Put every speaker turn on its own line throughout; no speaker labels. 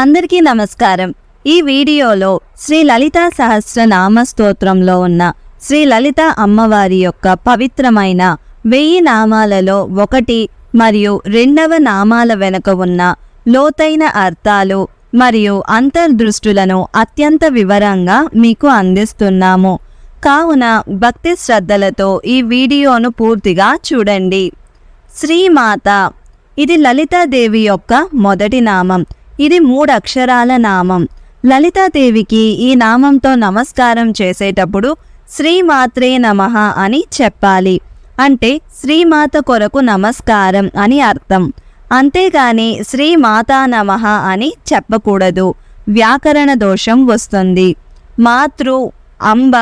అందరికీ నమస్కారం. ఈ వీడియోలో శ్రీ లలితా సహస్రనామ స్తోత్రంలో ఉన్న శ్రీ లలిత అమ్మవారి యొక్క పవిత్రమైన వెయ్యి నామాలలో ఒకటి మరియు రెండవ నామాల వెనుక ఉన్న లోతైన అర్థాలు మరియు అంతర్దృష్టులను అత్యంత వివరంగా మీకు అందిస్తున్నాము. కావున భక్తి శ్రద్ధలతో ఈ వీడియోను పూర్తిగా చూడండి. శ్రీమాత ఇది లలితాదేవి యొక్క మొదటి నామం. ఇది మూడు అక్షరాల నామం. లలితాదేవికి ఈ నామంతో నమస్కారం చేసేటప్పుడు శ్రీమాత్రే నమః అని చెప్పాలి. అంటే శ్రీమాత కొరకు నమస్కారం అని అర్థం. అంతేగాని శ్రీమాతా నమః అని చెప్పకూడదు. వ్యాకరణ దోషం వస్తుంది. మాతృ అంబ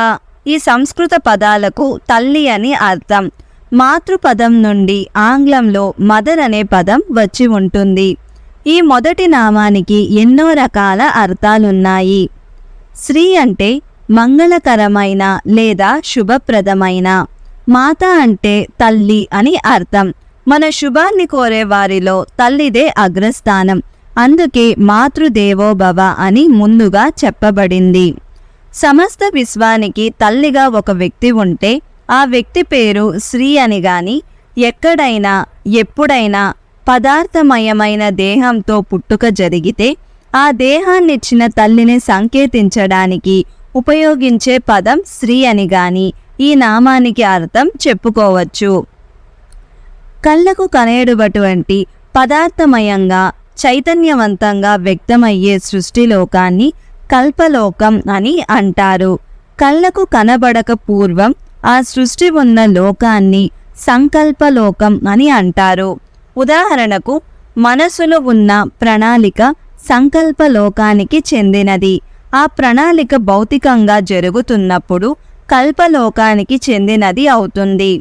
ఈ సంస్కృత పదాలకు తల్లి అని అర్థం. మాతృపదం నుండి ఆంగ్లంలో మదర్ అనే పదం వచ్చి ఉంటుంది. ఈ మొదటి నామానికి ఎన్నో రకాల అర్థాలున్నాయి. శ్రీ అంటే మంగళకరమైన లేదా శుభప్రదమైన. మాత అంటే తల్లి అని అర్థం. మన శుభాన్ని కోరే వారిలో తల్లిదే అగ్రస్థానం. అందుకే మాతృదేవోభవ అని ముందుగా చెప్పబడింది. సమస్త విశ్వానికి తల్లిగా ఒక వ్యక్తి ఉంటే ఆ వ్యక్తి పేరు శ్రీ అని గాని ఎక్కడైనా ఎప్పుడైనా పదార్థమయమైన దేహంతో పుట్టుక జరిగితే ఆ దేహాన్నిచ్చిన తల్లిని సంకేతించడానికి ఉపయోగించే పదం స్త్రీ అని గాని ఈ నామానికి అర్థం చెప్పుకోవచ్చు. కళ్ళకు కనేడుబటువంటి పదార్థమయంగా చైతన్యవంతంగా వ్యక్తమయ్యే సృష్టిలోకాన్ని కల్పలోకం అని అంటారు. కళ్ళకు కనబడక పూర్వం ఆ సృష్టి ఉన్న లోకాన్ని సంకల్పలోకం అని అంటారు. ఉదాహరణకు మనసులో ఉన్న ప్రణాళిక సంకల్పలోకానికి చెందినది. ఆ ప్రణాళిక భౌతికంగా జరుగుతున్నప్పుడు కల్పలోకానికి చెందినది అవుతుంది.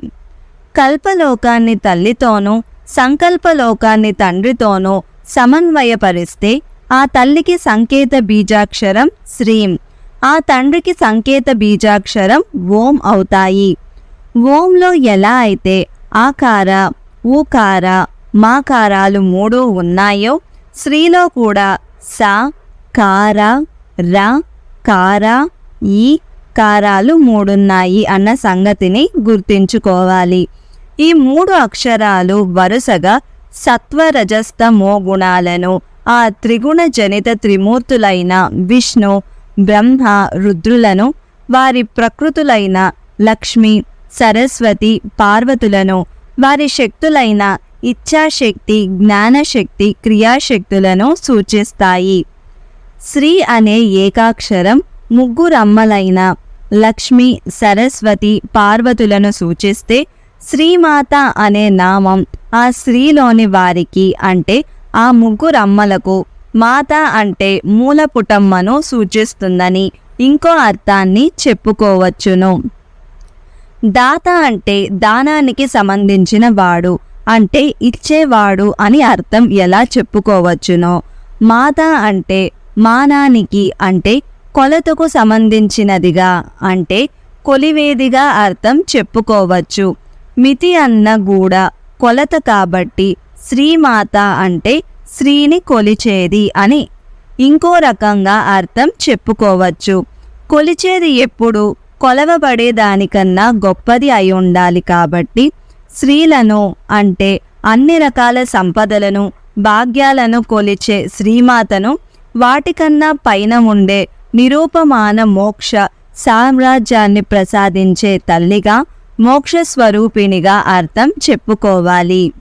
కల్పలోకాన్ని తల్లితోనూ సంకల్పలోకాన్ని తండ్రితోనూ సమన్వయపరిస్తే ఆ తల్లికి సంకేత బీజాక్షరం శ్రీం ఆ తండ్రికి సంకేత బీజాక్షరం ఓం అవుతాయి. ఓంలో ఎలా అయితే ఆకార ఊకార మాకారాలు మూడు ఉన్నాయో? శ్రీలో కూడా స కార ర కార ఈ కారాలు మూడున్నాయి అన్న సంగతిని గుర్తించుకోవాలి. ఈ మూడు అక్షరాలు వరుసగా సత్వరజస్తమో గుణాలను ఆ త్రిగుణ జనిత త్రిమూర్తులైన విష్ణు బ్రహ్మ రుద్రులను వారి ప్రకృతులైన లక్ష్మి సరస్వతి పార్వతులను వారి శక్తులైన ఇచ్ఛాశక్తి జ్ఞానశక్తి క్రియాశక్తులను సూచిస్తాయి. శ్రీ అనే ఏకాక్షరం ముగ్గురమ్మలైన లక్ష్మి సరస్వతి పార్వతులను సూచిస్తే శ్రీమాత అనే నామం ఆ స్త్రీలోని వారికి అంటే ఆ ముగ్గురమ్మలకు మాత అంటే మూలపుటమ్మను సూచిస్తుందని ఇంకో అర్థాన్ని చెప్పుకోవచ్చును. దాత అంటే దానానికి సంబంధించిన వాడు అంటే ఇచ్చేవాడు అని అర్థం ఎలా చెప్పుకోవచ్చునో. మాత అంటే మానానికి అంటే కొలతకు సంబంధించినదిగా అంటే కొలివేదిగా అర్థం చెప్పుకోవచ్చు. మితి అన్న కూడా కొలత కాబట్టి శ్రీమాత అంటే శ్రీని కొలిచేది అని ఇంకో రకంగా అర్థం చెప్పుకోవచ్చు. కొలిచేది ఎప్పుడు? కొలవబడే దానికన్నా గొప్పది అయి ఉండాలి కాబట్టి స్త్రీలను అంటే అన్ని రకాల సంపదలను భాగ్యాలను కొలిచే శ్రీమాతను వాటికన్నా పైన ఉండే నిరూపమాన మోక్ష సామ్రాజ్యాన్ని ప్రసాదించే తల్లిగా మోక్ష స్వరూపిణిగా అర్థం చెప్పుకోవాలి.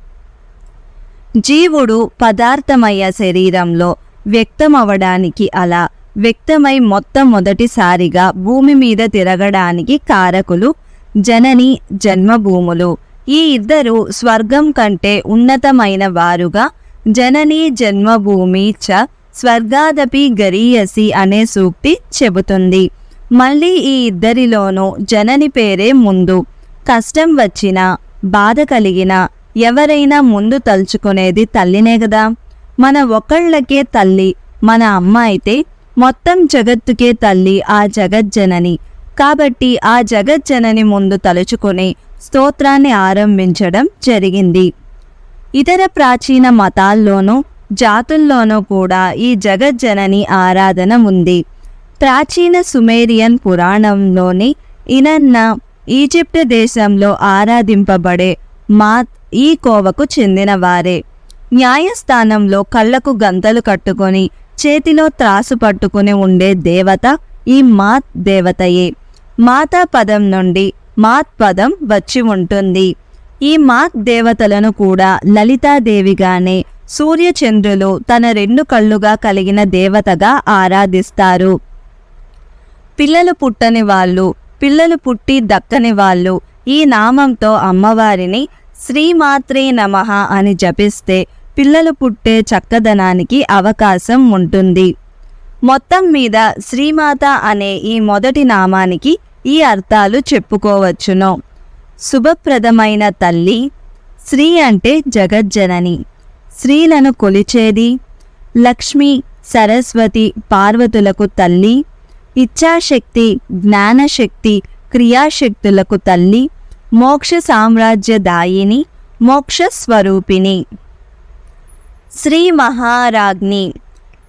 జీవుడు పదార్థమయ్య శరీరంలో వ్యక్తమవడానికి అలా వ్యక్తమై మొట్టమొదటిసారిగా భూమి మీద తిరగడానికి కారకులు జనని జన్మభూములు. ఈ ఇద్దరు స్వర్గం కంటే ఉన్నతమైన వారుగా జనని జన్మభూమి చ స్వర్గాదపి గరీయసి అనే సూక్తి చెబుతుంది. మళ్ళీ ఈ ఇద్దరిలోనూ జనని పేరే ముందు. కష్టం వచ్చినా బాధ కలిగినా ఎవరైనా ముందు తలుచుకునేది తల్లినే కదా మన ఒకళ్ళకే తల్లి మన అమ్మ అయితే మొత్తం జగత్తుకే తల్లి ఆ జగజ్జనని. కాబట్టి ఆ జగజ్జనని ముందు తలుచుకుని స్తోత్రాన్ని ఆరంభించడం జరిగింది. ఇతర ప్రాచీన మతాల్లోనూ జాతుల్లోనూ కూడా ఈ జగజ్జనని ఆరాధన ఉంది. ప్రాచీన సుమేరియన్ పురాణంలోని ఇనన్న ఈజిప్ట్ దేశంలో ఆరాధింపబడే మాత్ ఈ కోవకు చెందినవారే. న్యాయస్థానంలో కళ్ళకు గంతలు కట్టుకొని చేతిలో త్రాసు పట్టుకుని ఉండే దేవత ఈ మాత్ దేవతయే. మాతా పదం నుండి మాత్ పదం వచ్చి ఉంటుంది. ఈ మాత్ దేవతలను కూడా లలితాదేవిగానే సూర్యచంద్రులు తన రెండు కళ్ళుగా కలిగిన దేవతగా ఆరాధిస్తారు. పిల్లలు పుట్టని వాళ్ళు పిల్లలు పుట్టి దక్కని వాళ్ళు ఈ నామంతో అమ్మవారిని శ్రీమాత్రే నమః అని జపిస్తే పిల్లలు పుట్టే చక్కదనానికి అవకాశం ఉంటుంది. మొత్తం మీద శ్రీమాత అనే ఈ మొదటి నామానికి ఈ అర్థాలు చెప్పుకోవచ్చును. శుభప్రదమైన తల్లి శ్రీ అంటే జగజ్జనని. స్త్రీలను కొలిచేది లక్ష్మి సరస్వతి పార్వతులకు తల్లి ఇచ్ఛాశక్తి జ్ఞానశక్తి క్రియాశక్తులకు తల్లి మోక్ష సామ్రాజ్యదాయిని మోక్ష స్వరూపిణి. శ్రీ మహారాజ్ని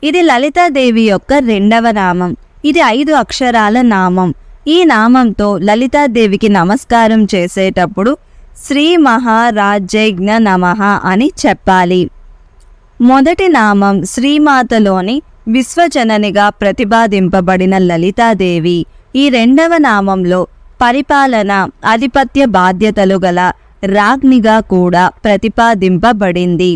ఇది లలితాదేవి యొక్క రెండవ నామం. ఇది ఐదు అక్షరాల నామం. ఈ నామంతో లలితాదేవికి నమస్కారం చేసేటప్పుడు శ్రీ మహారాజ్యజ్ఞ నమః అని చెప్పాలి. మొదటి నామం శ్రీమాతలోని విశ్వజననిగా ప్రతిపాదింపబడిన లలితాదేవి. ఈ రెండవ నామంలో పరిపాలన ఆధిపత్య బాధ్యతలు గల రాజ్ఞిగా కూడా ప్రతిపాదింపబడింది.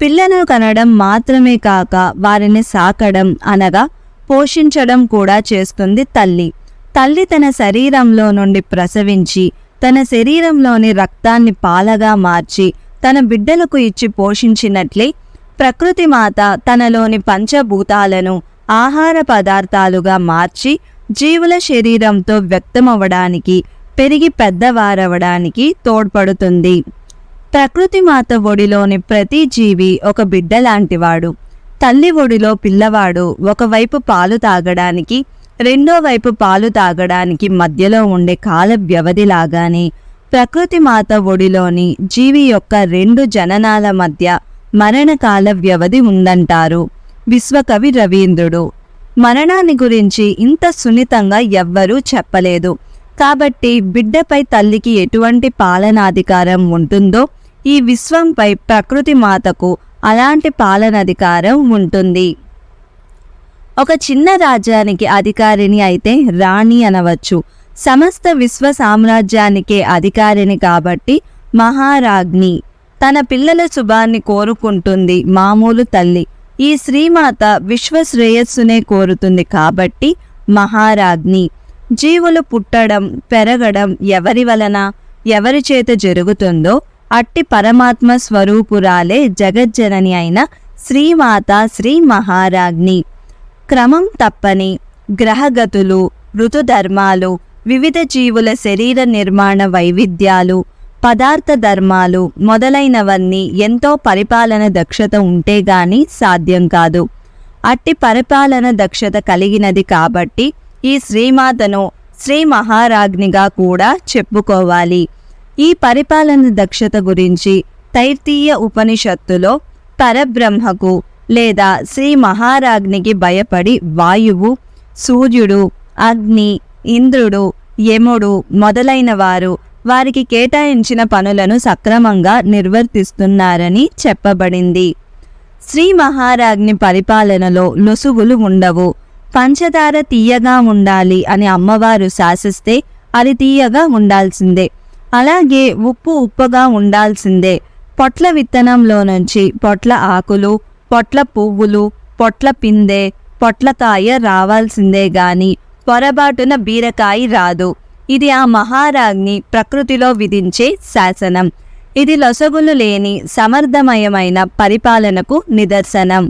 పిల్లను కనడం మాత్రమే కాక వారిని సాకడం అనగా పోషించడం కూడా చేస్తుంది తల్లి. తల్లి తన శరీరంలో నుండి ప్రసవించి తన శరీరంలోని రక్తాన్ని పాలగా మార్చి తన బిడ్డలకు ఇచ్చి పోషించినట్లే ప్రకృతి మాత తనలోని పంచభూతాలను ఆహార పదార్థాలుగా మార్చి జీవుల శరీరంతో వ్యక్తమవడానికి పెరిగి పెద్దవారవడానికి తోడ్పడుతుంది. ప్రకృతి మాత ఒడిలోని ప్రతి జీవి ఒక బిడ్డ లాంటివాడు. తల్లి ఒడిలో పిల్లవాడు ఒకవైపు పాలు తాగడానికి రెండో వైపు పాలు తాగడానికి మధ్యలో ఉండే కాల వ్యవధి లాగానే ప్రకృతి మాత ఒడిలోని జీవి యొక్క రెండు జననాల మధ్య మరణకాల వ్యవధి ఉందంటారు విశ్వకవి రవీంద్రుడు. మరణాన్ని గురించి ఇంత సున్నితంగా ఎవ్వరూ చెప్పలేదు. కాబట్టి బిడ్డపై తల్లికి ఎటువంటి పాలనాధికారం ఉంటుందో ఈ విశ్వంపై ప్రకృతి మాతకు అలాంటి పాలనాధికారం ఉంటుంది. ఒక చిన్న రాజ్యానికి అధికారిని అయితే రాణి అనవచ్చు. సమస్త విశ్వ సామ్రాజ్యానికే అధికారిని కాబట్టి మహారాజ్ఞి. తన పిల్లల శుభాన్ని కోరుకుంటుంది మామూలు తల్లి. ఈ శ్రీమాత విశ్వ శ్రేయస్సునే కోరుతుంది కాబట్టి మహారాజ్ఞి. జీవులు పుట్టడం పెరగడం ఎవరి వలన ఎవరి చేత జరుగుతుందో అట్టి పరమాత్మ స్వరూపురాలే జగజ్జనని అయిన శ్రీమాత శ్రీ మహారాజ్ని. క్రమం తప్పని గ్రహగతులు ఋతుధర్మాలు వివిధ జీవుల శరీర నిర్మాణ వైవిధ్యాలు పదార్థ ధర్మాలు మొదలైనవన్నీ ఎంతో పరిపాలన దక్షత ఉంటే గాని సాధ్యం కాదు. అట్టి పరిపాలన దక్షత కలిగినది కాబట్టి ఈ శ్రీమాతను శ్రీ మహారాజ్నిగా కూడా చెప్పుకోవాలి. ఈ పరిపాలన దక్షత గురించి తైర్తీయ ఉపనిషత్తులో పరబ్రహ్మకు లేదా శ్రీ మహారాజ్నికి భయపడి వాయువు సూర్యుడు అగ్ని ఇంద్రుడు యముడు మొదలైన వారు వారికి కేటాయించిన పనులను సక్రమంగా నిర్వర్తిస్తున్నారని చెప్పబడింది. శ్రీ మహారాజ్ని పరిపాలనలో లొసుగులు ఉండవు. పంచదార తీయగా ఉండాలి అని అమ్మవారు శాసిస్తే అది తీయగా ఉండాల్సిందే. అలాగే ఉప్పు ఉప్పగా ఉండాల్సిందే. పొట్ల విత్తనంలో నుంచి పొట్ల ఆకులు పొట్ల పువ్వులు పొట్ల పిందె పొట్లకాయ రావాల్సిందే గాని పొరబాటున బీరకాయ రాదు. ఇది ఆ మహారాజ్ఞి ప్రకృతిలో విధించే శాసనం. ఇది లొసగులు లేని సమర్థమయమైన పరిపాలనకు నిదర్శనం.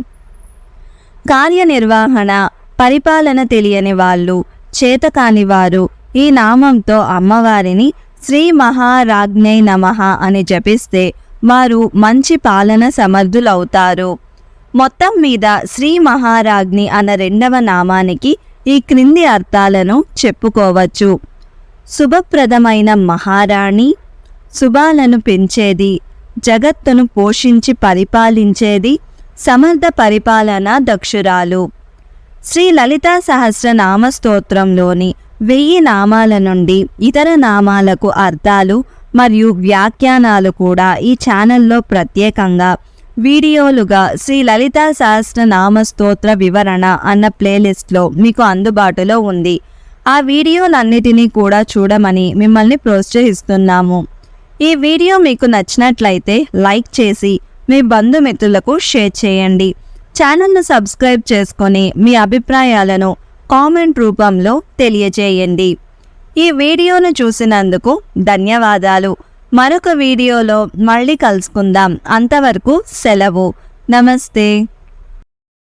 కార్యనిర్వహణ పరిపాలన తెలియని వాళ్ళు చేతకాని వారు ఈ నామంతో అమ్మవారిని శ్రీ మహారాజ్ఞై నమః అని జపిస్తే వారు మంచి పాలన సమర్థులవుతారు. మొత్తం మీద శ్రీ మహారాజ్ఞి అన్న రెండవ నామానికి ఈ క్రింది అర్థాలను చెప్పుకోవచ్చు. శుభప్రదమైన మహారాణి శుభాలను పెంచేది జగత్తును పోషించి పరిపాలించేది సమర్థ పరిపాలన దక్షురాలు. శ్రీ లలితా సహస్రనామ స్తోత్రంలోని వెయ్యి నామాల నుండి ఇతర నామాలకు అర్థాలు మరియు వ్యాఖ్యానాలు కూడా ఈ ఛానల్లో ప్రత్యేకంగా వీడియోలుగా శ్రీ లలితా సహస్రనామ స్తోత్ర వివరణ అన్న ప్లేలిస్ట్లో మీకు అందుబాటులో ఉంది. ఆ వీడియోలన్నిటినీ కూడా చూడమని మిమ్మల్ని ప్రోత్సహిస్తున్నాము. ఈ వీడియో మీకు నచ్చినట్లయితే లైక్ చేసి మీ బంధుమిత్రులకు షేర్ చేయండి. ఛానల్ను సబ్స్క్రైబ్ చేసుకొని మీ అభిప్రాయాలను కామెంట్ రూపంలో తెలియజేయండి. ఈ వీడియోను చూసినందుకు ధన్యవాదాలు. మరొక వీడియోలో మళ్ళీ కలుసుకుందాం. అంతవరకు సెలవు. నమస్తే.